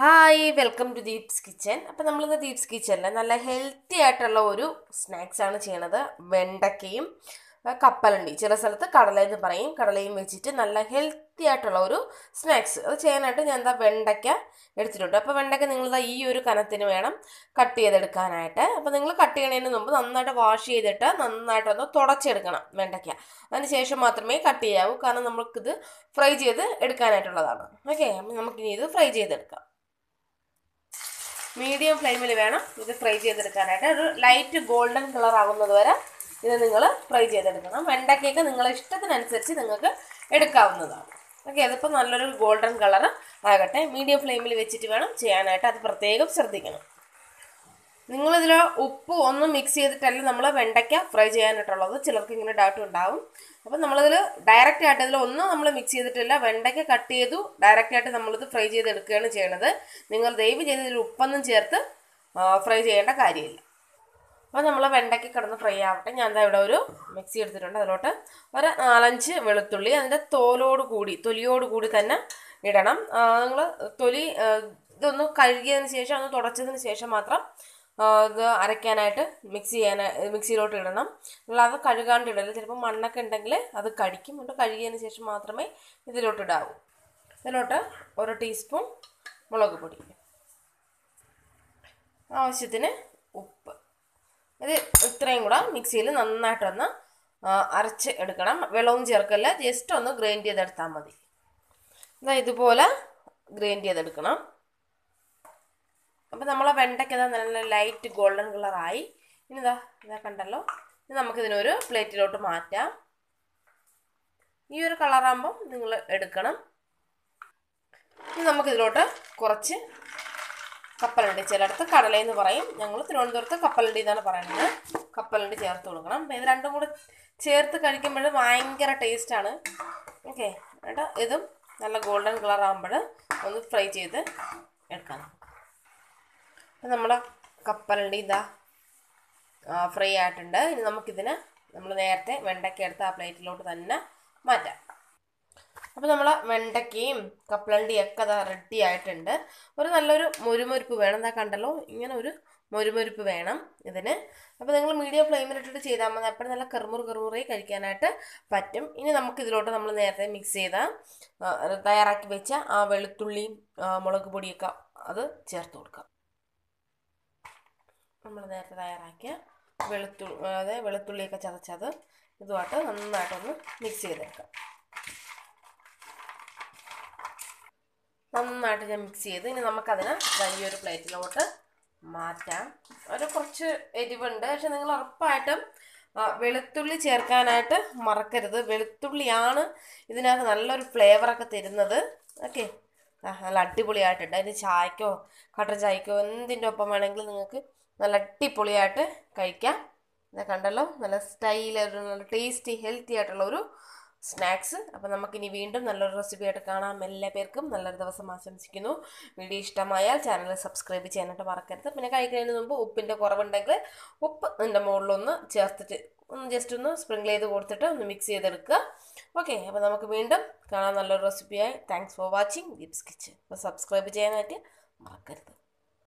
Hi welcome to Deeps kitchen. അപ്പോൾ നമ്മളിന്ന് ദീപ്സ് കിച്ചണിൽ നല്ല ഹെൽത്തി ആയിട്ടുള്ള ഒരു സ്നാക്സ് ആണ് ചെയ്യണത്. വെണ്ടയ്ക്കയും കപ്പലണ്ടി. ചില സ്ഥലത്ത് കടല എന്ന് പറയും. കടലയും വെച്ചിട്ട് നല്ല ഹെൽത്തി ആയിട്ടുള്ള ഒരു സ്നാക്സ്. അത് ചെയ്യാനായിട്ട് ഞാൻ എന്താ വെണ്ടയ്ക്ക എടുത്തിട്ടുണ്ട്. അപ്പോൾ വെണ്ടയ്ക്ക നിങ്ങൾ ഈ ഒരു കനത്തിന് വേണം കട്ട് ചെയ്തെടുക്കാനായിട്ട്. അപ്പോൾ നിങ്ങൾ കട്ട് ചെയ്യണതിന് മുമ്പ് നന്നായിട്ട് വാഷ് ചെയ്തിട്ട് നന്നായിട്ടൊന്ന് തുടച്ചെടുക്കണം വെണ്ടയ്ക്ക. അതിന് ശേഷം മാത്രമേ കട്ട് ചെയ്യാവൂ. കാരണം നമുക്കിത് ഫ്രൈ ചെയ്ത് എടുക്കാനായിട്ടുള്ളതാണ്. ഓക്കെ? നമുക്കിനി ഇത് ഫ്രൈ ചെയ്തെടുക്കാം. മീഡിയം ഫ്ലെയിമിൽ വേണം ഇത് ഫ്രൈ ചെയ്തെടുക്കാനായിട്ട്. ഒരു ലൈറ്റ് ഗോൾഡൻ കളർ ആവുന്നത് വരെ ഇത് നിങ്ങൾ ഫ്രൈ ചെയ്തെടുക്കണം. വെണ്ടയ്ക്കൊക്കെ നിങ്ങളെ ഇഷ്ടത്തിനനുസരിച്ച് നിങ്ങൾക്ക് എടുക്കാവുന്നതാണ്. ഓക്കെ അതിപ്പോൾ നല്ലൊരു ഗോൾഡൻ കളർ ആകട്ടെ. മീഡിയം ഫ്ലെയിമിൽ വെച്ചിട്ട് വേണം ചെയ്യാനായിട്ട്. അത് പ്രത്യേകം ശ്രദ്ധിക്കണം. നിങ്ങളിതിൽ ഉപ്പ് ഒന്നും മിക്സ് ചെയ്തിട്ടല്ല നമ്മൾ വെണ്ടയ്ക്ക ഫ്രൈ ചെയ്യാനായിട്ടുള്ളത്. ചിലർക്ക് ഇങ്ങനെ ഡൗട്ട് ഉണ്ടാവും. അപ്പം നമ്മളിതിൽ ഡയറക്റ്റ് ആയിട്ട് ഇതിൽ ഒന്നും നമ്മൾ മിക്സ് ചെയ്തിട്ടില്ല. വെണ്ടയ്ക്ക കട്ട് ചെയ്തു. ഡയറക്റ്റ് ആയിട്ട് നമ്മളിത് ഫ്രൈ ചെയ്തെടുക്കുകയാണ് ചെയ്യണത്. നിങ്ങൾ ദയവ് ചെയ്ത് ഇതിൽ ഉപ്പൊന്നും ചേർത്ത് ഫ്രൈ ചെയ്യേണ്ട കാര്യമില്ല. അപ്പോൾ നമ്മൾ വെണ്ടയ്ക്ക് കിടന്ന് ഫ്രൈ ആവട്ടെ. ഞാൻ എന്താ ഇവിടെ ഒരു മിക്സി എടുത്തിട്ടുണ്ട്. അതിലോട്ട് ഒരു നാലഞ്ച് വെളുത്തുള്ളി അതിന്റെ തോലോട് കൂടി തൊലിയോട് കൂടി തന്നെ ഇടണം. നിങ്ങൾ തൊലി ഇതൊന്ന് കഴുകിയതിന് ശേഷം ഒന്ന് തുടച്ചതിന് ശേഷം മാത്രം ഇത് അരയ്ക്കാനായിട്ട് മിക്സ് ചെയ്യാൻ മിക്സിയിലോട്ട് ഇടണം. അല്ലാതെ കഴുകാണ്ട് ഇടരുത്. ചിലപ്പോൾ മണ്ണൊക്കെ ഉണ്ടെങ്കിൽ അത് കടിക്കും. എന്നിട്ട് കഴുകിയതിന് ശേഷം മാത്രമേ ഇതിലോട്ട് ഇടാവൂ. ഇതിലോട്ട് ഒരു ടീസ്പൂൺ മുളക് പൊടി. ആവശ്യത്തിന് ഉപ്പ്. ഇത് ഇത്രയും കൂടെ മിക്സിയിൽ നന്നായിട്ടൊന്ന് അരച്ച് എടുക്കണം. വെള്ളവും ചേർക്കല്ല. ജസ്റ്റ് ഒന്ന് ഗ്രൈൻഡ് ചെയ്തെടുത്താൽ മതി. ഇതാ ഇതുപോലെ ഗ്രൈൻഡ് ചെയ്തെടുക്കണം. അപ്പം നമ്മളെ വെണ്ടയ്ക്ക് ഇതാ നല്ല ലൈറ്റ് ഗോൾഡൻ കളറായി ഇനി ഇതാ ഇതാ കണ്ടല്ലോ. ഇനി നമുക്കിതിനൊരു പ്ലേറ്റിലോട്ട് മാറ്റാം. ഈ ഒരു കളറാകുമ്പം നിങ്ങൾ എടുക്കണം. ഇനി നമുക്കിതിലോട്ട് കുറച്ച് കപ്പലണ്ടി ചിലയിടത്ത് കടലയെന്ന് പറയും. ഞങ്ങൾ തിരുവനന്തപുരത്ത് കപ്പലണ്ടി എന്നാണ് പറയുന്നത്. കപ്പലണ്ടി ചേർത്ത് കൊടുക്കണം. ഇത് രണ്ടും കൂടെ ചേർത്ത് കഴിക്കുമ്പോൾ ഭയങ്കര ടേസ്റ്റാണ് ഓക്കെ എന്നിട്ട് ഇതും നല്ല ഗോൾഡൻ കളർ ആകുമ്പോൾ ഒന്ന് ഫ്രൈ ചെയ്ത് എടുക്കാം അപ്പം നമ്മുടെ കപ്പലണ്ടി ഇതാ ഫ്രൈ ആയിട്ടുണ്ട്. ഇനി നമുക്കിതിന് നമ്മൾ നേരത്തെ വെണ്ടയ്ക്ക എടുത്ത് ആ പ്ലേറ്റിലോട്ട് തന്നെ മാറ്റാം. അപ്പോൾ നമ്മൾ വെണ്ടയ്ക്കയും കപ്പലണ്ടിയും ഒക്കെ അതാ റെഡി ആയിട്ടുണ്ട്. ഒരു നല്ലൊരു മൊരുമൊരുപ്പ് വേണം. എന്താ കണ്ടല്ലോ ഇങ്ങനെ ഒരു മൊരുമൊരുപ്പ് വേണം ഇതിന്. അപ്പോൾ നിങ്ങൾ മീഡിയം ഫ്ലെയിമിലിട്ടിട്ട് ചെയ്താൽ മതി. അപ്പോൾ നല്ല കറുമുറു കറുമുറി കഴിക്കാനായിട്ട് പറ്റും. ഇനി നമുക്ക് ഇതിലോട്ട് നമ്മൾ നേരത്തെ മിക്സ് ചെയ്ത തയ്യാറാക്കി വെച്ച ആ വെളുത്തുള്ളിയും മുളക് പൊടിയൊക്കെ അത് ചേർത്ത് കൊടുക്കാം. നമ്മൾ നേരത്തെ തയ്യാറാക്കിയ വെളുത്തുള്ളി അതായത് വെളുത്തുള്ളിയൊക്കെ ചതച്ചത് ഇതുമായിട്ട് നന്നായിട്ടൊന്ന് മിക്സ് ചെയ്തെടുക്കാം നന്നായിട്ട് ഞാൻ മിക്സ് ചെയ്ത് ഇനി നമുക്കതിനെ വലിയൊരു പ്ലേറ്റിലോട്ട് മാറ്റാം. ഒരു കുറച്ച് എരിവുണ്ട് പക്ഷെ നിങ്ങൾ ഉറപ്പായിട്ടും വെളുത്തുള്ളി ചേർക്കാനായിട്ട് മറക്കരുത്. വെളുത്തുള്ളിയാണ് ഇതിനകത്ത് നല്ലൊരു ഫ്ലേവറൊക്കെ തരുന്നത്. ഓക്കെ. നല്ല അടിപൊളിയായിട്ടുണ്ട്. അതിന് ചായക്കോ കട്ടൻ ചായക്കോ എന്തിന്റെ ഒപ്പം വേണമെങ്കിലും നിങ്ങൾക്ക് നല്ല അടിപൊളിയായിട്ട് കഴിക്കാം. ഇതാ കണ്ടല്ലോ നല്ല സ്റ്റൈൽ നല്ല ടേസ്റ്റി ഹെൽത്തി ആയിട്ടുള്ള ഒരു സ്നാക്സ്. അപ്പോൾ നമുക്കിനി വീണ്ടും നല്ലൊരു റെസിപ്പി ആയിട്ട് കാണാം. എല്ലാ പേർക്കും നല്ലൊരു ദിവസം ആശംസിക്കുന്നു. വീഡിയോ ഇഷ്ടമായാൽ ചാനൽ സബ്സ്ക്രൈബ് ചെയ്യാനായിട്ട് മറക്കരുത്. പിന്നെ കഴിക്കുന്നതിന് മുമ്പ് ഉപ്പിന്റെ കുറവുണ്ടെങ്കിൽ ഉപ്പ് എന്റെ മുകളിലൊന്ന് ചേർത്തിട്ട് ഒന്ന് ജസ്റ്റ് ഒന്ന് സ്പ്രിങ്കിൾ ചെയ്ത് കൊടുത്തിട്ട് ഒന്ന് മിക്സ് ചെയ്തെടുക്കുക. ഓക്കെ അപ്പോൾ നമുക്ക് വീണ്ടും കാണാം നല്ലൊരു റെസിപ്പിയായി thanks for watching Deeps kitchen അപ്പോൾ സബ്സ്ക്രൈബ് ചെയ്യാനായിട്ട് മറക്കരുത്.